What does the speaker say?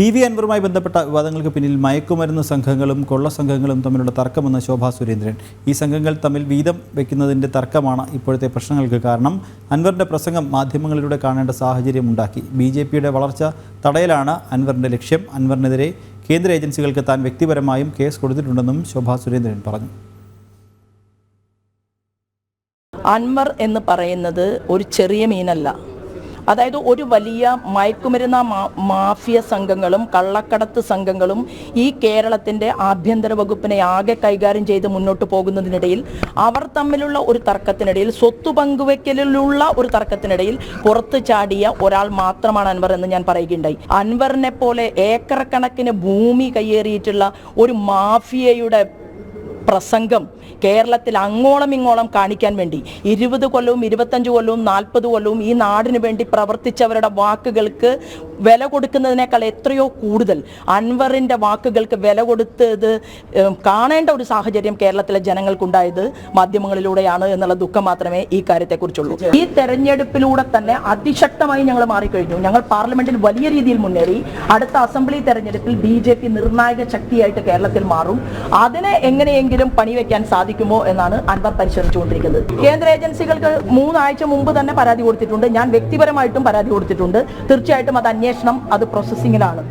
P V അൻവറുമായി ബന്ധപ്പെട്ട വിവാദങ്ങൾക്ക് പിന്നിൽ മയക്കുമരുന്ന് സംഘങ്ങളും കൊള്ള സംഘങ്ങളും തമ്മിലുള്ള തർക്കമെന്ന് ശോഭാ സുരേന്ദ്രൻ. ഈ സംഘങ്ങൾ തമ്മിൽ വീതം വെക്കുന്നതിന്റെ തർക്കമാണ് ഇപ്പോഴത്തെ പ്രശ്നങ്ങൾക്ക് കാരണം. അൻവറിന്റെ പ്രസംഗം മാധ്യമങ്ങളിലൂടെ കാണേണ്ട സാഹചര്യം ഉണ്ടാക്കി ബി ജെ പിയുടെ വളർച്ച തടയലാണ് അൻവറിന്റെ ലക്ഷ്യം. അൻവറിനെതിരെ കേന്ദ്ര ഏജൻസികൾക്ക് താൻ വ്യക്തിപരമായും കേസ് കൊടുത്തിട്ടുണ്ടെന്നും ശോഭാ സുരേന്ദ്രൻ പറഞ്ഞു. അൻവർ എന്ന് പറയുന്നത് ഒരു ചെറിയ മീനല്ല. അതായത് ഒരു വലിയ മയക്കുമരുന്ന മാഫിയ സംഘങ്ങളും കള്ളക്കടത്ത് സംഘങ്ങളും ഈ കേരളത്തിന്റെ ആഭ്യന്തര വകുപ്പിനെ ആകെ കൈകാര്യം ചെയ്ത് മുന്നോട്ട് പോകുന്നതിനിടയിൽ അവർ തമ്മിലുള്ള ഒരു തർക്കത്തിനിടയിൽ സ്വത്ത് പങ്കുവെക്കലിലുള്ള ഒരു തർക്കത്തിനിടയിൽ പുറത്തു ചാടിയ ഒരാൾ മാത്രമാണ് അൻവർ എന്ന് ഞാൻ പറയുകയുണ്ടായി. അൻവറിനെ പോലെ ഏക്കർ കണക്കിന് ഭൂമി കയ്യേറിയിട്ടുള്ള ഒരു മാഫിയയുടെ പ്രസംഗം കേരളത്തിൽ അങ്ങോളം ഇങ്ങോളം കാണിക്കാൻ വേണ്ടി ഇരുപത് കൊല്ലവും ഇരുപത്തഞ്ച് കൊല്ലവും നാൽപ്പത് കൊല്ലവും ഈ നാടിന് വേണ്ടി പ്രവർത്തിച്ചവരുടെ വാക്കുകൾക്ക് വില കൊടുക്കുന്നതിനേക്കാൾ എത്രയോ കൂടുതൽ അൻവറിന്റെ വാക്കുകൾക്ക് വില കൊടുത്തത് കാണേണ്ട ഒരു സാഹചര്യം കേരളത്തിലെ ജനങ്ങൾക്കുണ്ടായത് മാധ്യമങ്ങളിലൂടെയാണ് എന്നുള്ള ദുഃഖം മാത്രമേ ഈ കാര്യത്തെക്കുറിച്ചുള്ളൂ. ഈ തെരഞ്ഞെടുപ്പിലൂടെ തന്നെ അതിശക്തമായി ഞങ്ങൾ മാറിക്കഴിഞ്ഞു. ഞങ്ങൾ പാർലമെന്റിൽ വലിയ രീതിയിൽ മുന്നേറി. അടുത്ത അസംബ്ലി തെരഞ്ഞെടുപ്പിൽ ബി നിർണായക ശക്തിയായിട്ട് കേരളത്തിൽ മാറും. അതിനെ എങ്ങനെയെങ്കിലും പണിവെക്കാൻ സാധിക്കുമോ എന്നാണ് അൻവർ പരിശോധിച്ചുകൊണ്ടിരിക്കുന്നത്. കേന്ദ്ര ഏജൻസികൾക്ക് മൂന്നാഴ്ച മുമ്പ് തന്നെ പരാതി കൊടുത്തിട്ടുണ്ട്. ഞാൻ വ്യക്തിപരമായിട്ടും പരാതി കൊടുത്തിട്ടുണ്ട്. തീർച്ചയായിട്ടും അത് അന്വേഷണം അത് പ്രോസസ്സിങ്ങിലാണ്